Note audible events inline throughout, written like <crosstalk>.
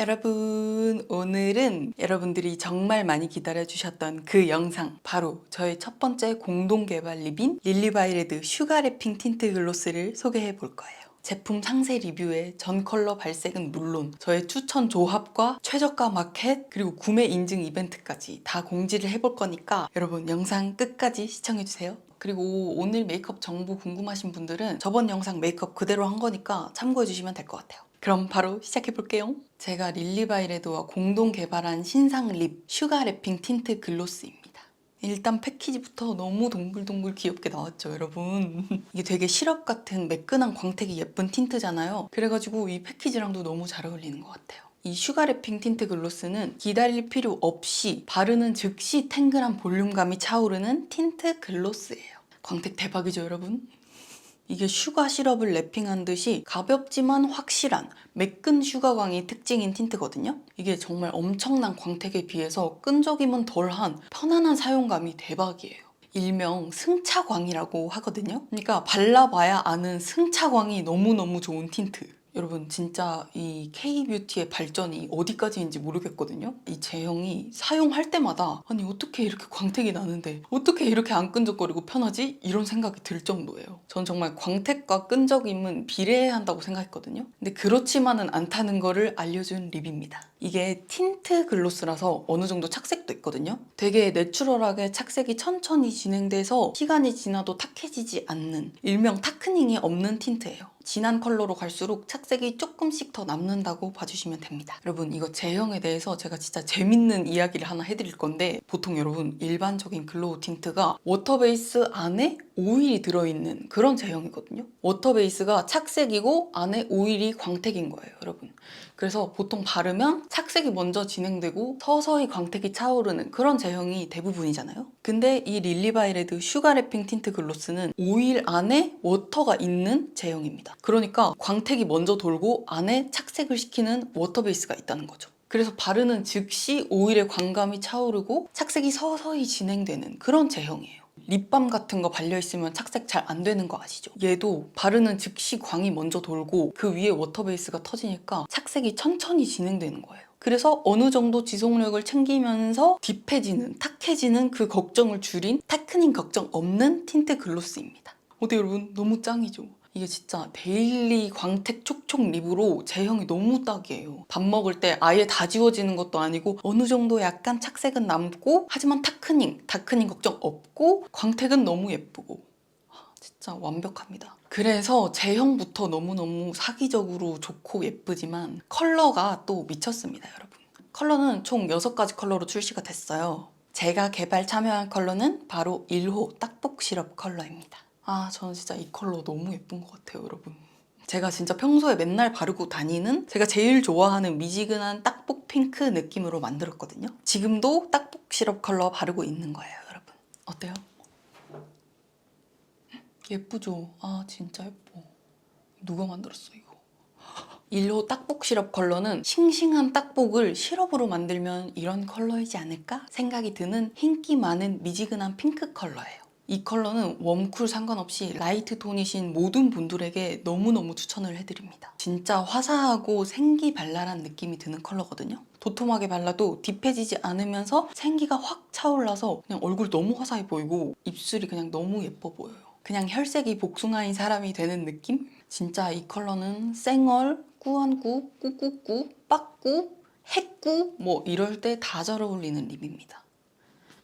여러분, 오늘은 여러분들이 정말 많이 기다려주셨던 그 영상, 바로 저의 첫 번째 공동 개발 립인 릴리바이레드 슈가래핑 틴트 글로스를 소개해 볼 거예요. 제품 상세 리뷰에 전 컬러 발색은 물론 저의 추천 조합과 최저가 마켓 그리고 구매 인증 이벤트까지 다 공지를 해볼 거니까 여러분 영상 끝까지 시청해주세요. 그리고 오늘 메이크업 정보 궁금하신 분들은 저번 영상 메이크업 그대로 한 거니까 참고해주시면 될 것 같아요. 그럼 바로 시작해 볼게요. 제가 릴리바이레드와 공동 개발한 신상 립 슈가 랩핑 틴트 글로스입니다. 일단 패키지부터 너무 동글동글 귀엽게 나왔죠, 여러분. <laughs> 이게 되게 시럽 같은 매끈한 광택이 예쁜 틴트잖아요. 그래가지고 이 패키지랑도 너무 잘 어울리는 것 같아요. 이 슈가 랩핑 틴트 글로스는 기다릴 필요 없이 바르는 즉시 탱글한 볼륨감이 차오르는 틴트 글로스예요. 광택 대박이죠, 여러분? 이게 슈가 시럽을 랩핑한 듯이 가볍지만 확실한 매끈 슈가광이 특징인 틴트거든요. 이게 정말 엄청난 광택에 비해서 끈적임은 덜한 편안한 사용감이 대박이에요. 일명 승차광이라고 하거든요. 그러니까 발라봐야 아는 승차광이 너무너무 좋은 틴트. 여러분 진짜 이 K-뷰티의 발전이 어디까지인지 모르겠거든요. 이 제형이 사용할 때마다 아니 어떻게 이렇게 광택이 나는데 어떻게 이렇게 안 끈적거리고 편하지? 이런 생각이 들 정도예요. 전 정말 광택과 끈적임은 비례해야 한다고 생각했거든요. 근데 그렇지만은 않다는 거를 알려준 립입니다. 이게 틴트 글로스라서 어느 정도 착색도 있거든요. 되게 내추럴하게 착색이 천천히 진행돼서 시간이 지나도 탁해지지 않는 일명 타크닝이 없는 틴트예요. 진한 컬러로 갈수록 착색이 조금씩 더 남는다고 봐주시면 됩니다. 여러분 이거 제형에 대해서 제가 진짜 재밌는 이야기를 하나 해드릴 건데 보통 여러분 일반적인 글로우 틴트가 워터 베이스 안에 오일이 들어있는 그런 제형이거든요. 워터 베이스가 착색이고 안에 오일이 광택인 거예요, 여러분. 그래서 보통 바르면 착색이 먼저 진행되고 서서히 광택이 차오르는 그런 제형이 대부분이잖아요. 근데 이 릴리바이레드 슈가 랩핑 틴트 글로스는 오일 안에 워터가 있는 제형입니다. 그러니까 광택이 먼저 돌고 안에 착색을 시키는 워터 베이스가 있다는 거죠. 그래서 바르는 즉시 오일의 광감이 차오르고 착색이 서서히 진행되는 그런 제형이에요. 립밤 같은 거 발려있으면 착색 잘 안 되는 거 아시죠? 얘도 바르는 즉시 광이 먼저 돌고 그 위에 워터 베이스가 터지니까 착색이 천천히 진행되는 거예요. 그래서 어느 정도 지속력을 챙기면서 딥해지는, 탁해지는 그 걱정을 줄인 타크닝 걱정 없는 틴트 글로스입니다. 어때 여러분? 너무 짱이죠? 이게 진짜 데일리 광택 촉촉 립으로 제형이 너무 딱이에요. 밥 먹을 때 아예 다 지워지는 것도 아니고 어느 정도 약간 착색은 남고 하지만 타크닝, 다크닝 걱정 없고 광택은 너무 예쁘고 아, 진짜 완벽합니다. 그래서 제형부터 너무너무 사기적으로 좋고 예쁘지만 컬러가 또 미쳤습니다, 여러분. 컬러는 총 6가지 컬러로 출시가 됐어요. 제가 개발 참여한 컬러는 바로 1호 딱복 시럽 컬러입니다. 아, 저는 진짜 이 컬러 너무 예쁜 것 같아요, 여러분. 제가 진짜 평소에 맨날 바르고 다니는 제가 제일 좋아하는 미지근한 딱복 핑크 느낌으로 만들었거든요. 지금도 딱복 시럽 컬러 바르고 있는 거예요, 여러분. 어때요? 예쁘죠? 아, 진짜 예뻐. 누가 만들었어, 이거? <laughs> 1호 딱복 시럽 컬러는 싱싱한 딱복을 시럽으로 만들면 이런 컬러이지 않을까 생각이 드는 흰기 많은 미지근한 핑크 컬러예요. 이 컬러는 웜쿨 상관없이 라이트 톤이신 모든 분들에게 너무너무 추천을 해드립니다. 진짜 화사하고 생기발랄한 느낌이 드는 컬러거든요. 도톰하게 발라도 딥해지지 않으면서 생기가 확 차올라서 그냥 얼굴 너무 화사해 보이고 입술이 그냥 너무 예뻐 보여요. 그냥 혈색이 복숭아인 사람이 되는 느낌? 진짜 이 컬러는 쌩얼, 꾸안꾸, 꾸꾸꾸, 빠꾸, 핵꾸 뭐 이럴 때 다 잘 어울리는 립입니다.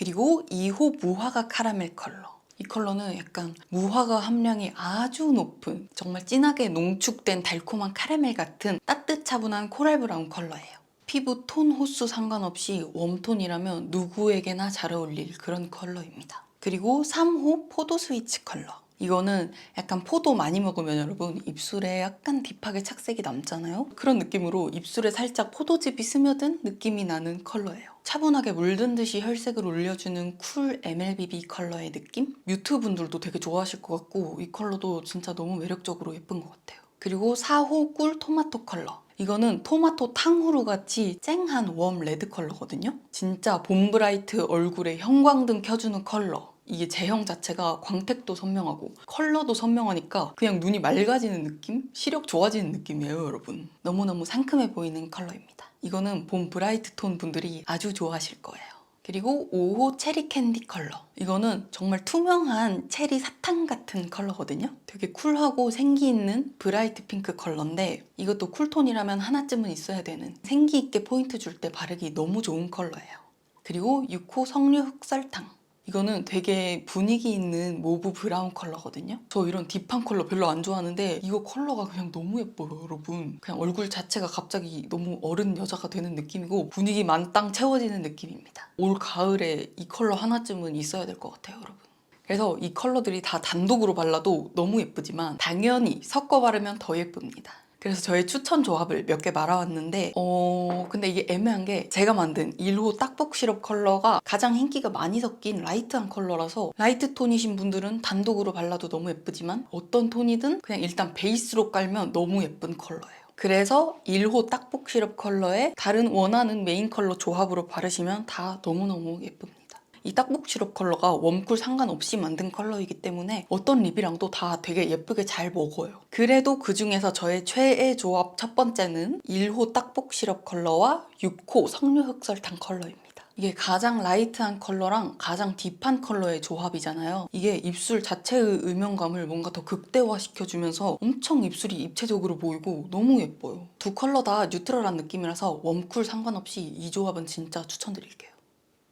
그리고 2호 무화과 카라멜 컬러. 이 컬러는 약간 무화과 함량이 아주 높은 정말 진하게 농축된 달콤한 카라멜 같은 따뜻차분한 코랄 브라운 컬러예요. 피부 톤 호수 상관없이 웜톤이라면 누구에게나 잘 어울릴 그런 컬러입니다. 그리고 3호 포도 스위치 컬러. 이거는 약간 포도 많이 먹으면 여러분 입술에 약간 딥하게 착색이 남잖아요. 그런 느낌으로 입술에 살짝 포도즙이 스며든 느낌이 나는 컬러예요. 차분하게 물든 듯이 혈색을 올려주는 쿨 MLBB 컬러의 느낌? 뮤트 분들도 되게 좋아하실 것 같고 이 컬러도 진짜 너무 매력적으로 예쁜 것 같아요. 그리고 4호 꿀 토마토 컬러. 이거는 토마토 탕후루 같이 쨍한 웜 레드 컬러거든요. 진짜 봄브라이트 얼굴에 형광등 켜주는 컬러. 이게 제형 자체가 광택도 선명하고 컬러도 선명하니까 그냥 눈이 맑아지는 느낌? 시력 좋아지는 느낌이에요, 여러분. 너무너무 상큼해 보이는 컬러입니다. 이거는 봄 브라이트 톤 분들이 아주 좋아하실 거예요. 그리고 5호 체리 캔디 컬러. 이거는 정말 투명한 체리 사탕 같은 컬러거든요. 되게 쿨하고 생기 있는 브라이트 핑크 컬러인데 이것도 쿨톤이라면 하나쯤은 있어야 되는 생기 있게 포인트 줄 때 바르기 너무 좋은 컬러예요. 그리고 6호 석류 흑설탕. 이거는 되게 분위기 있는 모브 브라운 컬러거든요. 저 이런 딥한 컬러 별로 안 좋아하는데 이거 컬러가 그냥 너무 예뻐요, 여러분. 그냥 얼굴 자체가 갑자기 너무 어른 여자가 되는 느낌이고 분위기 만땅 채워지는 느낌입니다. 올 가을에 이 컬러 하나쯤은 있어야 될 것 같아요, 여러분. 그래서 이 컬러들이 다 단독으로 발라도 너무 예쁘지만 당연히 섞어 바르면 더 예쁩니다. 그래서 저의 추천 조합을 몇 개 말아왔는데 어 근데 이게 애매한 게 제가 만든 1호 딱복 시럽 컬러가 가장 인기가 많이 섞인 라이트한 컬러라서 라이트 톤이신 분들은 단독으로 발라도 너무 예쁘지만 어떤 톤이든 그냥 일단 베이스로 깔면 너무 예쁜 컬러예요. 그래서 1호 딱복 시럽 컬러에 다른 원하는 메인 컬러 조합으로 바르시면 다 너무너무 예쁩니다. 이 딱복 시럽 컬러가 웜쿨 상관없이 만든 컬러이기 때문에 어떤 립이랑도 다 되게 예쁘게 잘 먹어요. 그래도 그 중에서 저의 최애 조합 첫 번째는 1호 딱복 시럽 컬러와 6호 석류 흑설탕 컬러입니다. 이게 가장 라이트한 컬러랑 가장 딥한 컬러의 조합이잖아요. 이게 입술 자체의 음영감을 뭔가 더 극대화시켜주면서 엄청 입술이 입체적으로 보이고 너무 예뻐요. 두 컬러 다 뉴트럴한 느낌이라서 웜쿨 상관없이 이 조합은 진짜 추천드릴게요.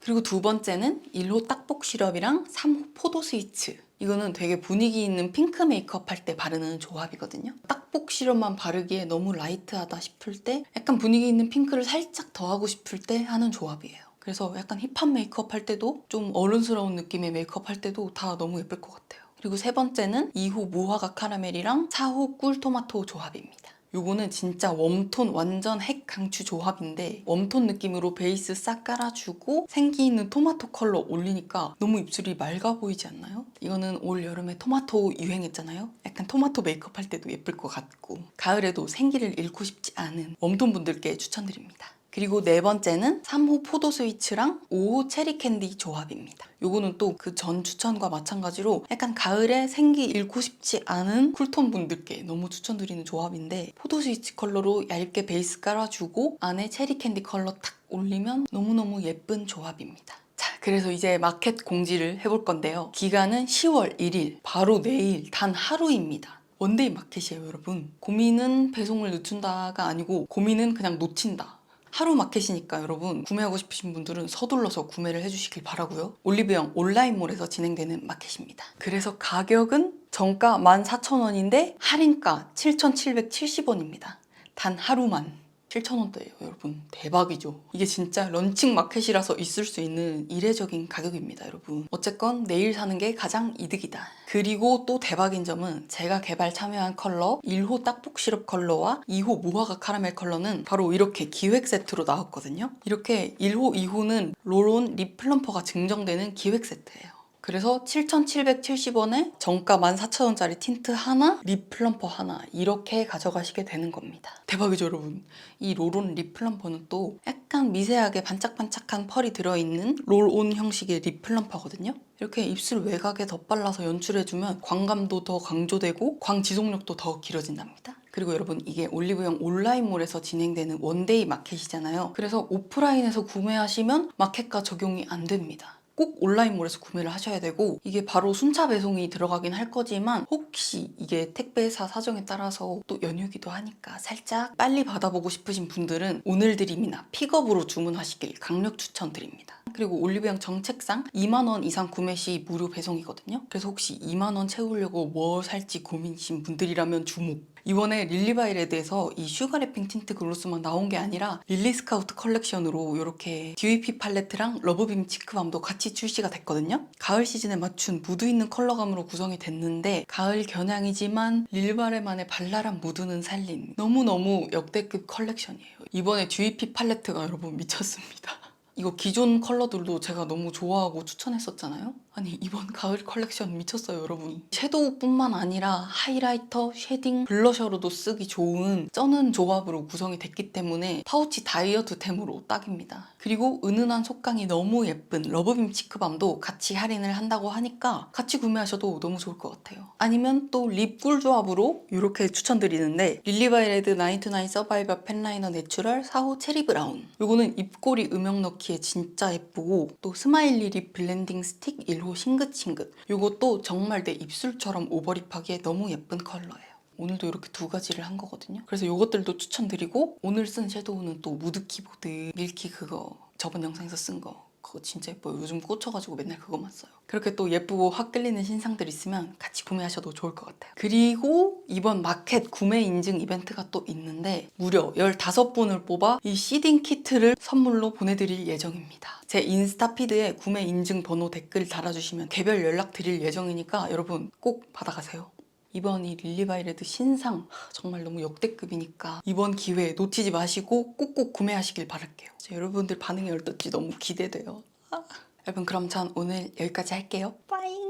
그리고 두 번째는 1호 딱복 시럽이랑 3호 포도 스위츠. 이거는 되게 분위기 있는 핑크 메이크업 할 때 바르는 조합이거든요. 딱복 시럽만 바르기에 너무 라이트하다 싶을 때 약간 분위기 있는 핑크를 살짝 더하고 싶을 때 하는 조합이에요. 그래서 약간 힙한 메이크업 할 때도 좀 어른스러운 느낌의 메이크업 할 때도 다 너무 예쁠 것 같아요. 그리고 세 번째는 2호 무화과 카라멜이랑 4호 꿀토마토 조합입니다. 요거는 진짜 웜톤 완전 핵 강추 조합인데 웜톤 느낌으로 베이스 싹 깔아주고 생기 있는 토마토 컬러 올리니까 너무 입술이 맑아 보이지 않나요? 이거는 올 여름에 토마토 유행했잖아요? 약간 토마토 메이크업 할 때도 예쁠 것 같고 가을에도 생기를 잃고 싶지 않은 웜톤 분들께 추천드립니다. 그리고 네 번째는 3호 포도 스위츠랑 5호 체리 캔디 조합입니다. 요거는 또 그 전 추천과 마찬가지로 약간 가을에 생기 잃고 싶지 않은 쿨톤 분들께 너무 추천드리는 조합인데 포도 스위치 컬러로 얇게 베이스 깔아주고 안에 체리 캔디 컬러 탁 올리면 너무너무 예쁜 조합입니다. 자, 그래서 이제 마켓 공지를 해볼 건데요. 기간은 10월 1일, 바로 내일 단 하루입니다. 원데이 마켓이에요, 여러분. 고민은 배송을 늦춘다가 아니고 고민은 그냥 놓친다. 하루 마켓이니까 여러분 구매하고 싶으신 분들은 서둘러서 구매를 해주시길 바라고요. 올리브영 온라인몰에서 진행되는 마켓입니다. 그래서 가격은 정가 14,000원인데 할인가 7,770원입니다. 단 하루만 7,000원대예요, 여러분. 대박이죠. 이게 진짜 런칭 마켓이라서 있을 수 있는 이례적인 가격입니다, 여러분. 어쨌건 내일 사는 게 가장 이득이다. 그리고 또 대박인 점은 제가 개발 참여한 컬러 1호 딱복 시럽 컬러와 2호 무화과 카라멜 컬러는 바로 이렇게 기획 세트로 나왔거든요. 이렇게 1호, 2호는 롤온 립 플럼퍼가 증정되는 기획 세트예요. 그래서 7,770원에 정가 14,000원짜리 틴트 하나, 립 플럼퍼 하나 이렇게 가져가시게 되는 겁니다. 대박이죠 여러분. 이 롤온 립 플럼퍼는 또 약간 미세하게 반짝반짝한 펄이 들어있는 롤온 형식의 립 플럼퍼거든요. 이렇게 입술 외곽에 덧발라서 연출해주면 광감도 더 강조되고 광 지속력도 더 길어진답니다. 그리고 여러분 이게 올리브영 온라인몰에서 진행되는 원데이 마켓이잖아요. 그래서 오프라인에서 구매하시면 마켓가 적용이 안 됩니다. 꼭 온라인몰에서 구매를 하셔야 되고 이게 바로 순차 배송이 들어가긴 할 거지만 혹시 이게 택배사 사정에 따라서 또 연휴기도 하니까 살짝 빨리 받아보고 싶으신 분들은 오늘 드림이나 픽업으로 주문하시길 강력 추천드립니다. 그리고 올리브영 정책상 2만 원 이상 구매 시 무료 배송이거든요. 그래서 혹시 2만 원 채우려고 뭐 살지 고민이신 분들이라면 주목. 이번에 릴리바이레드에서 이 슈가래핑 틴트 글로스만 나온 게 아니라 릴리 스카우트 컬렉션으로 이렇게 DUP 팔레트랑 러브빔 치크밤도 같이 출시가 됐거든요. 가을 시즌에 맞춘 무드 있는 컬러감으로 구성이 됐는데 가을 겨냥이지만 릴바레만의 발랄한 무드는 살린 너무너무 역대급 컬렉션이에요. 이번에 DUP 팔레트가 여러분 미쳤습니다. <laughs> 이거 기존 컬러들도 제가 너무 좋아하고 추천했었잖아요. 아니 이번 <laughs> 가을 컬렉션 미쳤어요 여러분. 섀도우뿐만 아니라 하이라이터, 쉐딩, 블러셔로도 쓰기 좋은 쩌는 조합으로 구성이 됐기 때문에 파우치 다이어트템으로 딱입니다. 그리고 은은한 속광이 너무 예쁜 러브빔 치크밤도 같이 할인을 한다고 하니까 같이 구매하셔도 너무 좋을 것 같아요. 아니면 또 립 꿀 조합으로 이렇게 추천드리는데 릴리바이 레드 99 서바이벌 펜라이너 내추럴 4호 체리 브라운 요거는 입꼬리 음영 넣기 에 진짜 예쁘고 또 스마일리 립 블렌딩 스틱 1호 싱긋싱긋 요것도 정말 내 입술처럼 오버립하기에 너무 예쁜 컬러예요. 오늘도 이렇게 두 가지를 한 거거든요. 그래서 요것들도 추천드리고 오늘 쓴 섀도우는 또 무드 키보드 밀키 그거 저번 영상에서 쓴거 그거 진짜 예뻐요. 요즘 꽂혀가지고 맨날 그거만 써요. 그렇게 또 예쁘고 확 끌리는 신상들 있으면 같이 구매하셔도 좋을 것 같아요. 그리고 이번 마켓 구매 인증 이벤트가 또 있는데 무려 15분을 뽑아 이 시딩 키트를 선물로 보내드릴 예정입니다. 제 인스타 피드에 구매 인증 번호 댓글 달아주시면 개별 연락 드릴 예정이니까 여러분 꼭 받아가세요. 이번 이 릴리바이레드 신상 하, 정말 너무 역대급이니까 이번 기회에 놓치지 마시고 꼭꼭 구매하시길 바랄게요. 여러분들 반응이 어떨지 너무 기대돼요. 아. 여러분 그럼 전 오늘 여기까지 할게요. 빠잉.